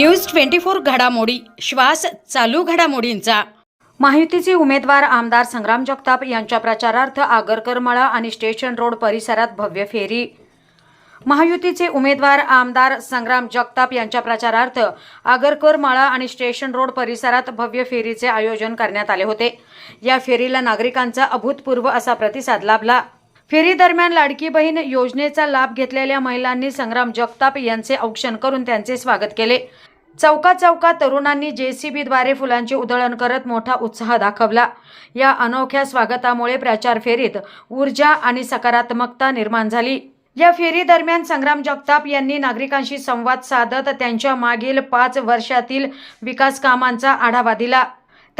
News twenty four घडामोडी. श्वास चालू घडामोडींचा. महायुतीचे उमेदवार आमदार संग्राम जगताप यांच्या प्रचारार्थ आगरकर मळा आणि स्टेशन रोड परिसरात भव्य फेरी. महायुतीचे उमेदवार आमदार संग्राम जगताप यांच्या प्रचारार्थ आगरकर माळा आणि स्टेशन रोड परिसरात भव्य फेरीचे आयोजन करण्यात आले होते. या फेरीला नागरिकांचा अभूतपूर्व असा प्रतिसाद लाभला. फेरी दरम्यान लाडकी बहीण योजनेचा लाभ घेतलेल्या महिलांनी संग्राम जगताप यांचे औक्षण करून त्यांचे स्वागत केले. चौका चौका तरुणांनी जेसीबीद्वारे फुलांची उधळण करत मोठा उत्साह दाखवला. या अनोख्या स्वागतामुळे प्रचार फेरीत ऊर्जा आणि सकारात्मकता निर्माण झाली. या फेरी दरम्यान संग्राम जगताप यांनी नागरिकांशी संवाद साधत त्यांच्या मागील पाच वर्षातील विकास कामांचा आढावा दिला.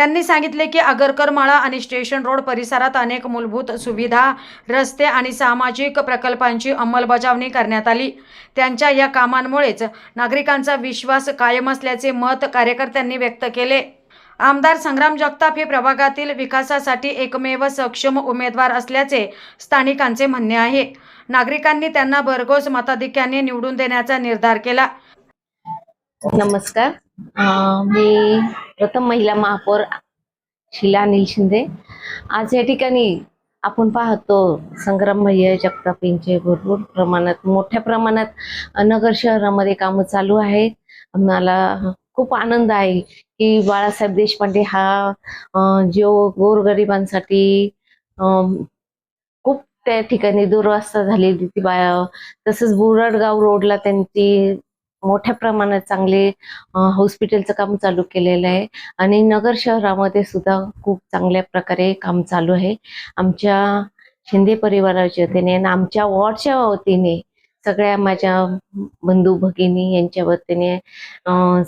त्यांनी सांगितले की आगरकर माळा आणि स्टेशन रोड परिसरात अनेक मूलभूत सुविधा रस्ते आणि सामाजिक प्रकल्पांची अंमलबजावणी करण्यात आली. त्यांच्या या कामांमुळेच नागरिकांचा विश्वास कायम असल्याचे मत कार्यकर्त्यांनी व्यक्त केले. आमदार संग्राम जगताप हे प्रभागातील विकासासाठी एकमेव सक्षम उमेदवार असल्याचे स्थानिकांचे म्हणणे आहे. नागरिकांनी त्यांना भरघोस मताधिक्याने निवडून देण्याचा निर्धार केला. नमस्कार. मी प्रथम महिला महापौर शिला अनिल शिंदे. आज या ठिकाणी आपण पाहतो संग्राम जगताप यांचे भरपूर प्रमाणात मोठ्या प्रमाणात नगर शहरामध्ये कामं चालू आहेत. मला खूप आनंद आहे की बाळासाहेब देशपांडे हा जो गोरगरिबांसाठी खूप त्या ठिकाणी दुरवस्था झालेली ती बा तसंच बुरडगाव रोडला त्यांची मोठ्या प्रमाणात चांगले हॉस्पिटलचं काम चालू केलेलं आहे. आणि नगर शहरामध्ये सुद्धा खूप चांगल्या प्रकारे काम चालू आहे. आमच्या शिंदे परिवाराच्या वतीने आणि आमच्या वॉर्डच्या वतीने सगळ्या माझ्या बंधू भगिनी यांच्या वतीने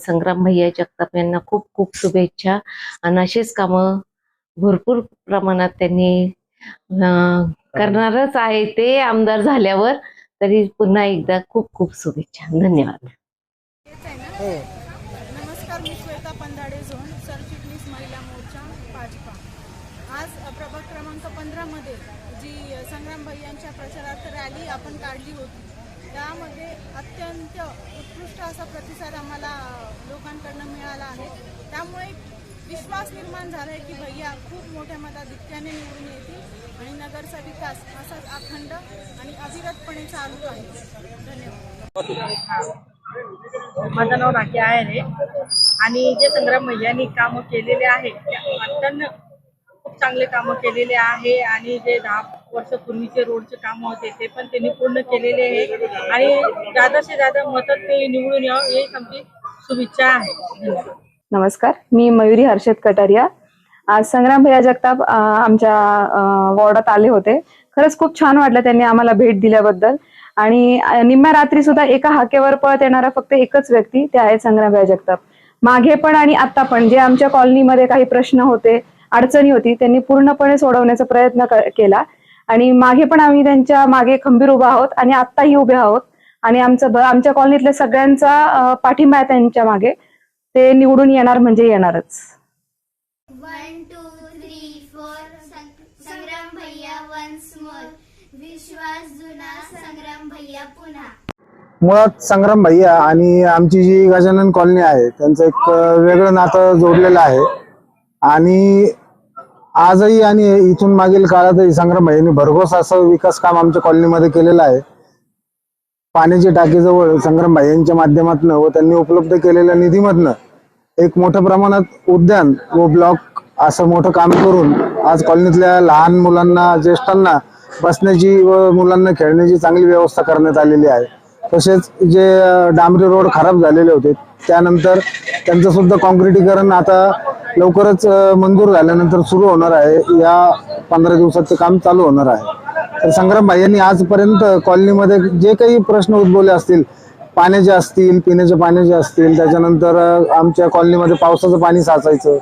संग्राम भैया जगताप यांना खूप खूप शुभेच्छा. आणि असेच कामं भरपूर प्रमाणात त्यांनी करणारच आहे ते आमदार झाल्यावर. तरी पुन्हा एकदा खूप खूप शुभेच्छा. धन्यवाद. नमस्कार मी श्वेता पंधाडे झोन सरचिटणीस महिला मोर्चा भाजपा. आज प्रभाग क्रमांक पंधरामध्ये जी संग्राम भैयांच्या प्रचारार्थ रॅली आपण काढली होती. त्यामध्ये अत्यंत उत्कृष्ट असा प्रतिसाद आम्हाला लोकांकडनं मिळाला आहे. त्यामुळे विश्वास निर्माण झाला आहे की भैया खूप मोठ्या मताधिक्याने निवडून येतील आणि नगरचा विकास असाच अखंड आणि अविरतपणे चालू आहे धन्यवाद. माझं नाव राखी आहे रे. आणि जे संग्राम भैयानी कामं केलेले आहे अत्यंत खूप चांगले कामं केलेले आहे. आणि जे दहा वर्षापूर्वीचे रोडचे कामं होते ते पण त्यांनी पूर्ण केलेले आहे. आणि जादासे जादा मदत ते निवडून यावं ही आमची शुभेच्छा आहे. नमस्कार मी मयुरी हर्षद कटारिया. आज संग्राम भैया जगताप आमच्या वॉर्डात आले होते. खरंच खूप छान वाटलं त्यांनी आम्हाला भेट दिल्याबद्दल. आणि निम्म्या रात्री सुद्धा एका हाकेवर पळत येणारा फक्त एकच व्यक्ती ते आहे संग्राम जगताप. मागे पण आणि आता पण जे आमच्या कॉलनीमध्ये काही प्रश्न होते अडचणी होती त्यांनी पूर्णपणे सोडवण्याचा प्रयत्न केला. आणि मागे पण आम्ही त्यांच्या मागे खंबीर उभा आहोत आणि आत्ताही उभे आहोत. आणि आमचं आमच्या कॉलनीतल्या सगळ्यांचा पाठिंबा आहे त्यांच्या मागे. ते निवडून येणार म्हणजे येणारच. One two three four Sangram भैया वन्स मोर. विश्वास जुना संग्राम भैया पुन्हा. मुळात संग्राम भैया आणि आमची जी गजानन कॉलनी आहे त्यांचं एक वेगळं नातं जोडलेलं आहे. आणि आजही आणि इथून मागील काळातही संग्राम भैयांनी भरघोस असं विकास काम आमच्या कॉलनीमध्ये केलेलं आहे. पाण्याची टाकीजवळ संग्राम भाईंच्या माध्यमातून व त्यांनी उपलब्ध केलेल्या निधीमधनं एक मोठ्या प्रमाणात उद्यान व ब्लॉक असं मोठं काम करून आज कॉलनीतल्या लहान मुलांना ज्येष्ठांना बसण्याची व मुलांना खेळण्याची चांगली व्यवस्था करण्यात आलेली आहे. तसेच जे डांबरी रोड खराब झालेले होते त्यानंतर त्यांचं सुद्धा कॉन्क्रिटीकरण आता लवकरच मंजूर झाल्यानंतर सुरू होणार आहे. या पंधरा दिवसाचं काम चालू होणार आहे. तर संग्राम भाईयांनी आजपर्यंत कॉलनीमध्ये जे काही प्रश्न उद्भवले असतील पाण्याचे असतील पिण्याचे पाण्याचे असतील त्याच्यानंतर आमच्या कॉलनीमध्ये पावसाचं पाणी साचायचं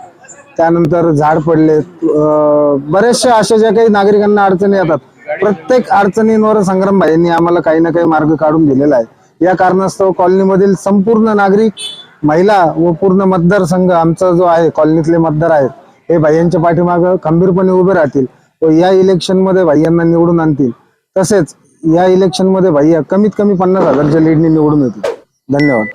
त्यानंतर झाड पडले बरेचशा अशा ज्या काही नागरिकांना अडचणी येतात प्रत्येक अडचणींवर संग्राम भाईंनी आम्हाला काही ना काही मार्ग काढून दिलेला आहे. या कारणास्तव कॉलनीमधील संपूर्ण नागरिक महिला व पूर्ण मतदारसंघ आमचा जो आहे कॉलनीतले मतदार आहेत हे भाईयांच्या पाठीमागं खंबीरपणे उभे राहतील व या इलेक्शनमध्ये भाईयांना निवडून आणतील. तसेच या इलेक्शनमध्ये भाई कमीत कमी पन्नास हजारच्या लीडने निवडून येतील. धन्यवाद.